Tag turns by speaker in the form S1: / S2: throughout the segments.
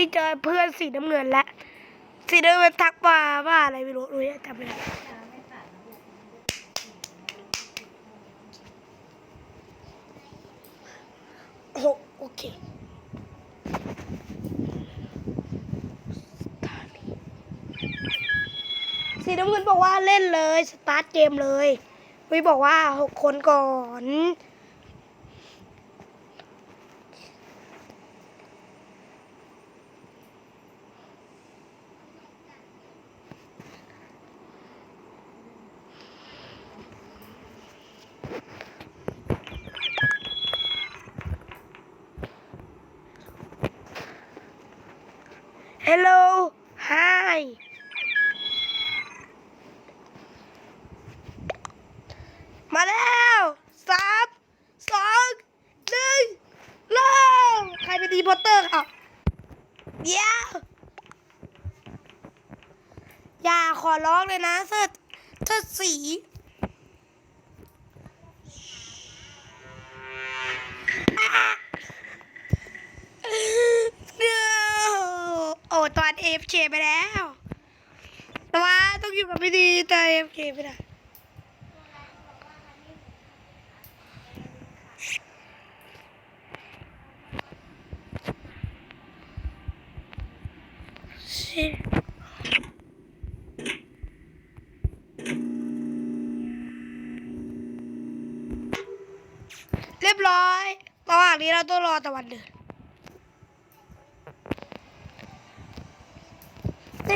S1: พี่เจอเพื่อนสีน้ำเงินและสีน้ำเงินทักมาว่าอะไรไม่รู้รู้จำไม่ได้หกโอเคสีน้ำเงินบอกว่าเล่นเลย สตาร์ทเกมเลยวิบอกว่าหกคนก่อน มาแล้วสามสองหนึ่งเริ่มใครเป็นดีพอตเตอร์ครับเดี๋ยวอย่าขอร้องเลยนะเสื้อเสื้อสีโอ้ตอน AFK ไปแล้ว อยู่กับพี่ดีแต่ AFK ไม่ได้ Shit. เรียบร้อยระหว่างนี้เราต้องรอตะวันเดิน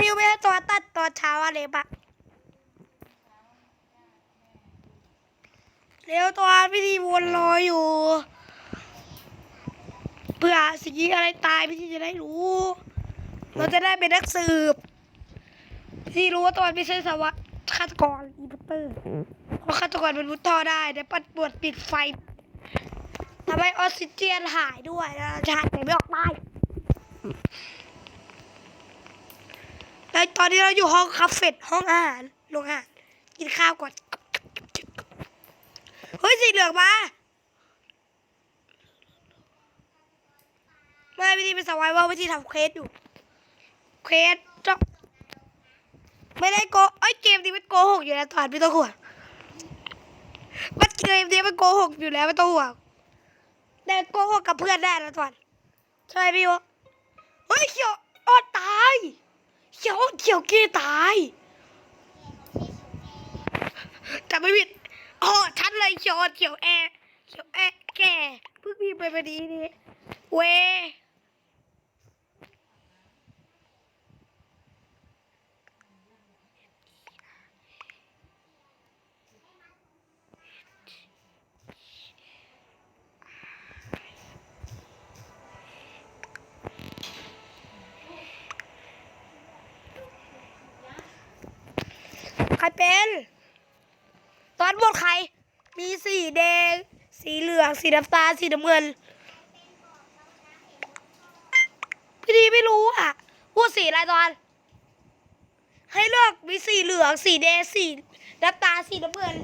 S1: นี่ไม่ให้ตัวตัดตอนเช้าอะไรปะ ร็วตัวพี่ดีวนรออยู่เพื่อสิ่งอะไรตายพี่ดีจะได้รู้ เราจะได้เป็นนักสืบที่รู้ว่าตอนไม่ใช่สวัสดิ์ฆาตกรอีพัตเตอร์เพราะฆาตกรเป็นมุดท่อได้แต่ปัดปวดปิดไฟทำให้ออกซิเจนหายด้วยแล้วเราจะหายใจไม่ออกได้แล้วตอนนี้เราอยู่ห้องคาเฟ่ห้องอาหารโรงอาหารกินข้าวก่อน ยสีเหลืองมาไม่วิธีเป็นสวายว่าวิธีทำเควสอยู่เควสจ้ะไม่ได้โกเอ้ยเกมนี้มันโกหกอยู่แล้วตอนไม่ต้องห่วงมันเกมนี้มันโกหกอยู่แล้วไม่ต้องห่วงแต่โกหกกับเพื่อนได้แล้วตอนใช่ไหมพี่วะเฮ้ยเขียวออดตายเขียวเขียวเกตายแต่ไม่ผิด อ๋อชัดเลยเขียวออดเขียวแอร์เขียวแอร์แก่เพิ่งพีไปพอดีนี่เวใครเป็น ตอนบทใคร มีสีแดง สีเหลือง สีน้ำตาล สีน้ำเงิน พี่ดีไม่รู้อะพูดสีอะไรตอน ให้เลือกมีสีเหลือง สีแดง สีน้ำตาล สีน้ำเงิน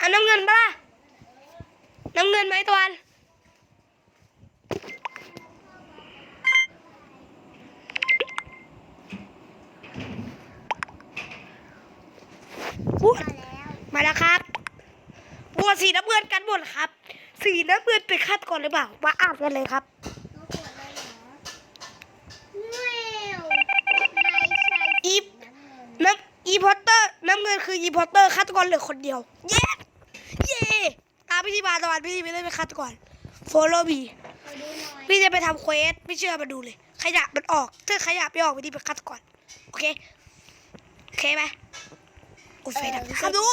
S1: อันน้ำเงินปะล่ะ น้ำเงินไหมตอน พูด มาแล้วครับบวชสีน้ำเงินกันหมดครับ สีน้ำเงินเป็นฆาตกรหรือเปล่า มาอ่านกันเลยครับอีฟน้ำอีพอตเตอร์น้ำเงินคืออีพอตเตอร์ฆาตกรเหลือคนเดียว เย้เย้ตามพี่ที่มาตะวันพี่ที่ไม่ได้เป็นฆาตกร follow me พี่จะไปทำเควสไม่เชื่อมาดูเลย ขยะมันออกถ้าขยะไม่ออกพี่ที่เป็นฆาตกรโอเค โอเคไหมโอ้ยไฟดับครับดู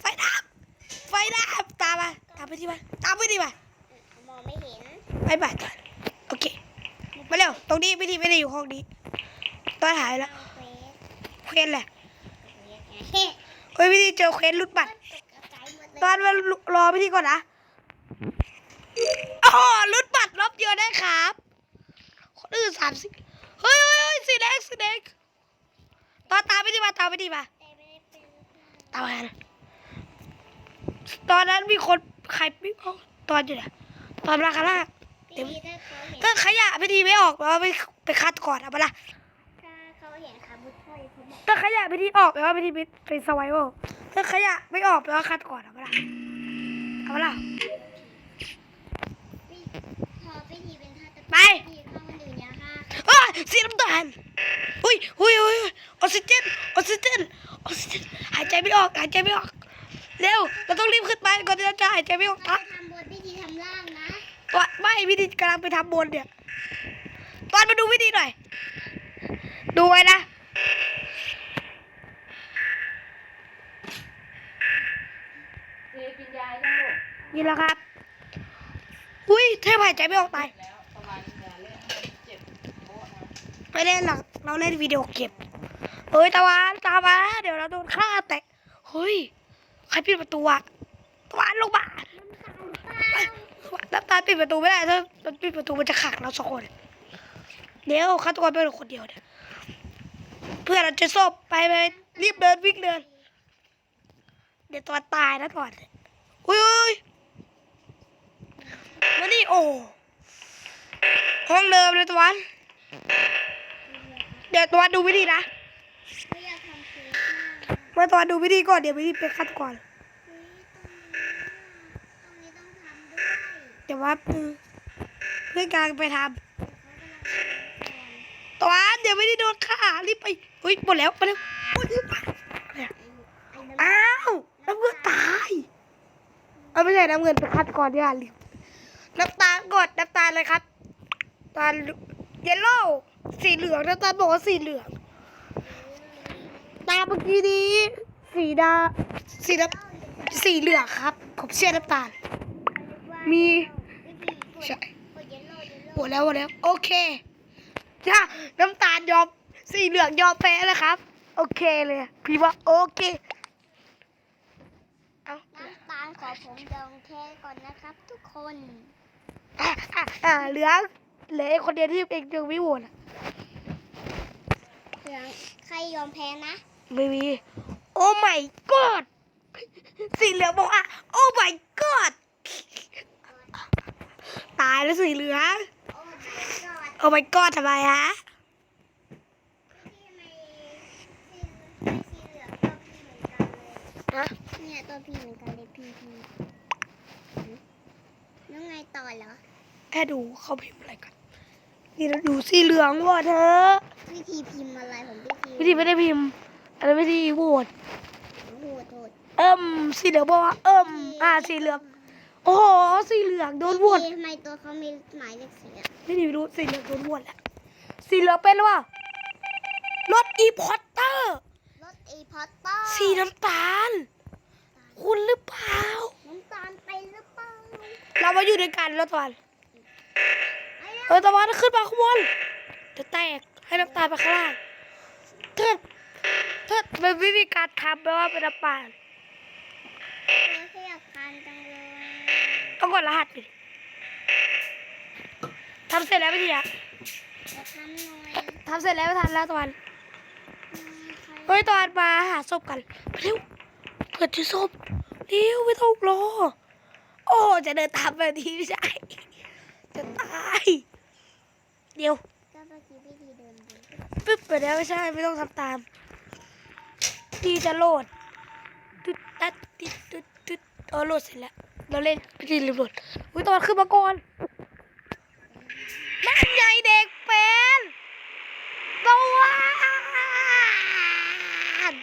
S1: ไฟดับ ไฟดับ ตามมาตามไปที่มาตามไปที่มา
S2: มองไม่เห็น
S1: บายบายตอนโอเค มาเร็ว ตรงนี้พี่ที่ไม่ได้อยู่ห้องนี้ตอนหายแล้ว
S2: เควส
S1: เควสแหละ
S2: เฮ้
S1: เฮ้ยพี่ที่เจอเควสรุดบัตร
S2: ใจหมด
S1: ตอนมารอพี่ที่ก่อนนะอ๋อรุดบัตรรอบเดียวได้ครับคนอื่นสามสิบเฮ้ยเฮ้ยเฮ้ยสีแดงสีแดงตอนตามพี่ที่มาตามพี่ที่มา
S2: แต่ไม่ได้เป็น
S1: ตามมานะตอนนั้นมีคนใครไม่เอาตอนอยู่ไหนตอนมาคาร่า
S2: พี่ทีถ้าเขาเห็น
S1: ถ้าขยะพี่ดีไม่ออกแปลว่าไปไปฆาตกรเอาปะล่ะ
S2: ถ้าเขาเห็นคาบุช่วยเขาบอก
S1: ถ้าขยะพี่ดีออกแปลว่าพี่ดีเป็นสไวเวอร์ถ้าขยะไม่ออกแปลว่าฆาตกรเอาปะล่ะเอาปะล่ะ
S2: พี่พอพี่ทีเป็นฆาตกร
S1: ไป อ้าวสีน้ำตาลอุ้ยอุ้ยอุ้ยออกซิเจนออกซิเจนออกซิเจนหายใจไม่ออกหายใจไม่ออกเร็วเราต้องรีบขึ้นไปก่อนที่เราจะหายใจไม่ออก
S2: เรา
S1: อะ
S2: จะทำบทพี่ทีทำล่างนะ
S1: ตัวไม่พี่ดีกำลังไปทำบนเนี่ยตอนมาดูวิธีหน่อย ดูไว้นะ
S3: ซีกินยายังลูก
S1: นี่แหละครับ อุ้ยเทพหายใจไม่ออกตาย
S3: แล้วประมาณยาเล่นเจ็บโบ๊ะนะ
S1: ไม่เล่นหรอกเราเล่นวิดีโอเก็บเฮ้ยตะวันตามมาเดี๋ยวเราโดนฆ่าแตะเฮ้ยใครปิดประตูอะตะวันลงมาน้ำตาลปิดประตูไม่ได้ถ้ามันปิดประตูมันจะขังเราสองคนเดี๋ยวฆาตกรเป็นคนเดียวเนี่ยเพื่อนเราจะซบไปไปรีบเดินวิ่งเดิน เดี๋ยวตัวตายนะก่อนอุ้ยอุ้ยมานี่โอ้ห้องเดิมเลยตะวัน เดี๋ยวตะวันดูวิธีนะ
S2: ไม่อยากทำเค้กมาก
S1: เมื่อตะวันดูวิธีก่อนเดี๋ยววิธีไปคัดก่อน
S2: เฮ้ยตรงนี้ตรงนี้ต้องทำด้วย
S1: เดี๋ยวว่าเพื่อนเพื่อนกำลังไปท
S2: เขากำลังทำก่อนำ
S1: ตะวันเดี๋ยววิธีโดนฆ่ารีบไปเฮ้ยหมดแล้วไปเร็วอุ๊ยเนี่ย
S2: ไอ้น้ำ
S1: อ้าวน้ำเงินตายเอาไม่ใช่น้ำเงินไปคัดก่อนดีกว่าลืมน้ำตาลกดน้ำตาลเลยครับตาลเยลโล่ สีเหลืองน้ำตาลบอกว่าสีเหลือง ตาเมื่อกี้นี้ สีดาสีน้ำสีเหลืองครับ ผมเชื่อน้ำตาล มีใช่
S2: กดเยลโล่เยล
S1: หม
S2: โล่
S1: ดแล้วหมดแล้ว โอเคจ้าน้ำตาลยอม สีเหลืองยอมแพ้แล้วครับ โอเคเลย พี่ว่าโอเคเอา
S2: น้ำตาลขอผมยองแค่ก่อนนะครับ ทุกคน
S1: อะอะอะเหลือ เหลือไอ้คนเดียวที่เองยังไม่โหวตอะ
S2: เหลืองใครยอมแพ้นะ
S1: ไม่มี โอ้ my god สีเหลืองบอกอะ โอ้ my god ตายแล้วสีเหลือง
S2: โอ้ my god
S1: โอ้ my god ทำไมฮะ
S2: พี่ทำไมสีสีเหลืองตัวพี่เหมือนกันเลย
S1: ฮะ
S2: เนี่ยตัวพี่เหมือนกันเลยพี่พี่แล้วไงต่อเหรอ
S1: แค่ดูเขาพิมพ์อะไรกัน นี่เราดูสีเหลืองว่ะเธอ
S2: วิธีพิมพ์อะไรผมวิธี
S1: วิธีไม่ได้พิมพ์อะไรไม่ดีโหวต
S2: โหดโหด
S1: เอิ่มสีเหลืองบอกว่าเอิ่มอ่าสีเหลืองโอ้โหสีเหลืองโดนโหวต
S2: ทำไมตัวเขามีหมายเลขสีอะ
S1: ไม่ดีไม่รู้สีเหลืองโดนโหวตแล้วสีเหลืองเป็นหรือเปล่ารถอีพอตเตอร์
S2: รถอีพอตเตอร์
S1: สีน้ำตาล คุณหรือเปล่า
S2: น้ำตาลไปหรือเปล่า
S1: เรามาอยู่ด้วยกันแล้วตะวัน
S2: ไอ้
S1: เออตะวันขึ้นมาข้างบนจะแตกให้น้ำตาลไปข้างล่างถ้าถ้าเป็นวิธีการทำแปลว่าเป็นน้ำตาล
S2: ตัวแค่อยากทานจังเลย
S1: ต้องกดรหัสดิทำเสร็จแล้วพี่ทีอะ
S2: จะทำหน่อย
S1: ทำเสร็จแล้วไม่ทันแล้วตะวันเฮ้ยตะวันมาหาศพกันเร็วเปิดที่ศพเร็วไม่ต้องรอโอ้จะเดินตามแบบนี้ไม่ใช่จะตาย เดี๋ยว
S2: ก็เมื่อกี้วิธีเดินดู
S1: ปึ๊บไปแล้วไม่ใช่ไม่ต้องทำตามดีจะโหลดตึ๊ดตัดติดตึ๊ดตึ๊ดเออโหลดเสร็จแล้วเราเล่นพิธีรีบโหลดอุ้ยตอนขึ้นมาก่อนนั่นไงเด็กเป็นตะวัน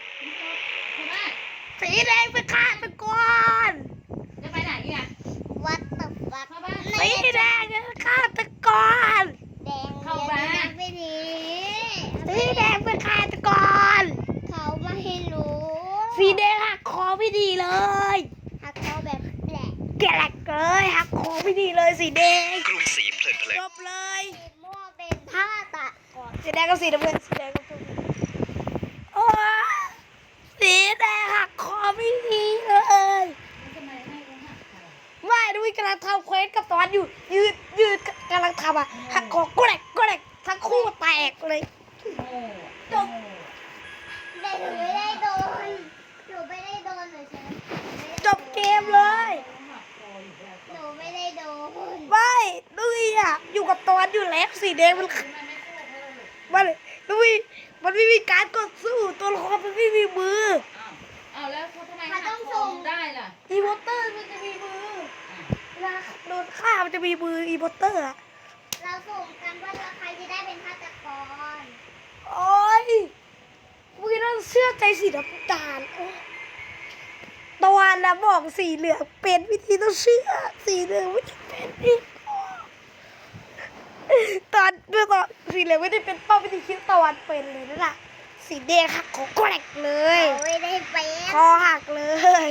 S3: คุณแม่
S1: สีแดงเป็นฆาตกร
S3: จะไปไหนเนี่ย
S2: วัดตบวัด
S3: เข้าบ้าน
S1: สีแดงเป็นฆาตกร
S2: แดง
S3: เข้าบ้าน
S2: เรียนวิธี
S1: สีแดงเป็นฆาตกร
S2: เขาไม่ให้รู้
S1: สีแดงหักคอไม่ดีเลย
S2: หักเขาแบบแหลก
S1: แกลกเลยหักคอไม่ดีเลยสีแดง
S4: กรุงศรีเพลินเพล
S1: จบเลย
S2: สีม่วงเป็นผ้าตะก่อน
S1: สีแดงกับสีน้ำเงินสีแดงกับสีน้ำเงินโอ้ยสีแดงหักคอไม่ดีเลย
S3: ทำไมให้เขาหักคอ
S1: ไม่ดูกำลังทำเควสกับตอนอยู่ ยืดยืดกำลังทำอะหักคอแกรกแกรกทั้งคู่แตกเลย
S3: โอ้
S1: จบ
S2: แต่หนูไม่ได้โดนหนูไม่ได้โดนเลยใช่ไหม
S1: จบเกมเลย
S3: หักคออีกแล้ว
S2: หนูไม่ได้โดน
S1: ไม่ดุยอะสีแดงมัน
S3: มันไม่สู้เขาเลยลูก
S1: มันมันไม่มันไม่มีการกดสู้ตัวละครมันไม่มีมือ
S3: อ้าวอ้าวแล้วเขาทำไม
S2: เขาต้อง
S3: หักค
S2: ส่ง
S3: ได้ล่ะ
S1: อีโวเตอร์มันจะมีมือ
S3: อะ
S1: เวลาโดนฆ่ามันจะมีมืออีโวเตอร์อะ
S2: เราส่งกันว่าเราใครจะได้เป็นฆาตกร
S1: โอ้ยมึงต้องเชื่อใจสีน้ำตาลโอ้ตะวันนะบอกสีเหลืองเป็นวิธีต้องเชื่อสีเหลืองไม่ได้เป็นอีกตอนเมื่อตอนสีเหลืองไม่ได้เป็นเป้าวิธีคิดตะวันเป็นเลยนั่นแหละสีแดงหักของแกรกเลย
S2: เขาไม่ได้เป็น
S1: คอหักเลย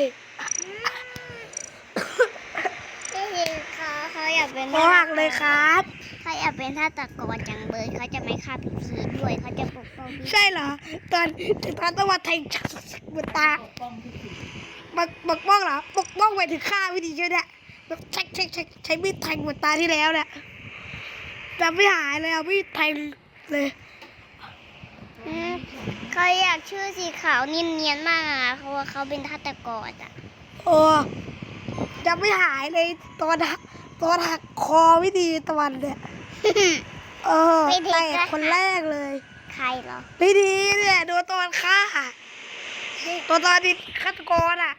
S2: ที่จริงเขาเขา อยากเป็น
S1: คอหักเลยครับ
S2: เขาอยากเป็นฆาตกรจังเบยเขาจะไม่ฆ่าพี่พีด้วยเขาจะปกป้องพี่
S1: ใช่เหรอ ตอนตอนตะวันแทงบนตา
S3: ปกป้องพี่สี
S1: ปกปกป้องเหรอปกป้องไปถึงฆ่าวิธีใช่ไหมเนี่ยแบบใช้ใช้ใช้ใช้มีดแทงบนตาที่แล้วเนี่ยแต่ไม่หายเลยเอามีดแทงเลย
S2: อืมเขาอยากชื่อสีขาวเนียนๆมากอะเพราะว่าเขาเป็นฆาตกรอะ
S1: โอ้จะไม่หายเลยตอนหัก ตอนหักคอวิธีตะวันเนี่ยเออ
S2: ไม่ดี
S1: แต่
S2: ก็
S1: คนแรกเลย
S2: ใครเหรอ
S1: วิธีเนี่ยโดนตะวันฆ่าตัวตอนนี้ฆาตกรอะ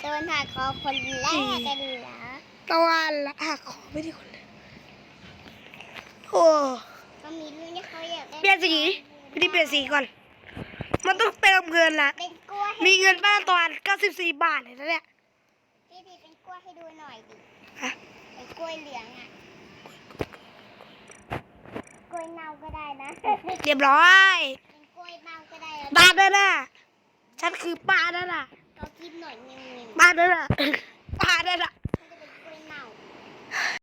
S2: โดนหักคอคนแรกกันเหรอ
S1: ตะวันละหักคอไม่ได้คนเลยโอ้
S2: เขามีเรื่องที่เขาอยากได้
S1: เปลี่ยนสีวิธีเปลี่ยนสีก่อน มันต้องเติมเงินละ
S2: เป็นกล้วย
S1: มีเงินบ้านตอน94 บาทเลยนะเนี่ย
S2: พี่พีเป็นกล้วยให้ดูหน่อยดิ
S1: ฮะ
S2: เป็นกล้วยเหลืองอะ กล้วยเน่าก็ได้นะ
S1: เรียบร้อย
S2: เป็นกล้วยเน่าก็ได้แล้ว
S1: บ้านนั่นน่ะฉันคือป้านั่นน่ะ
S2: เขากินหน่อยเงี้ย
S1: บ้านนั่นน่ะป้านั่นน่ะ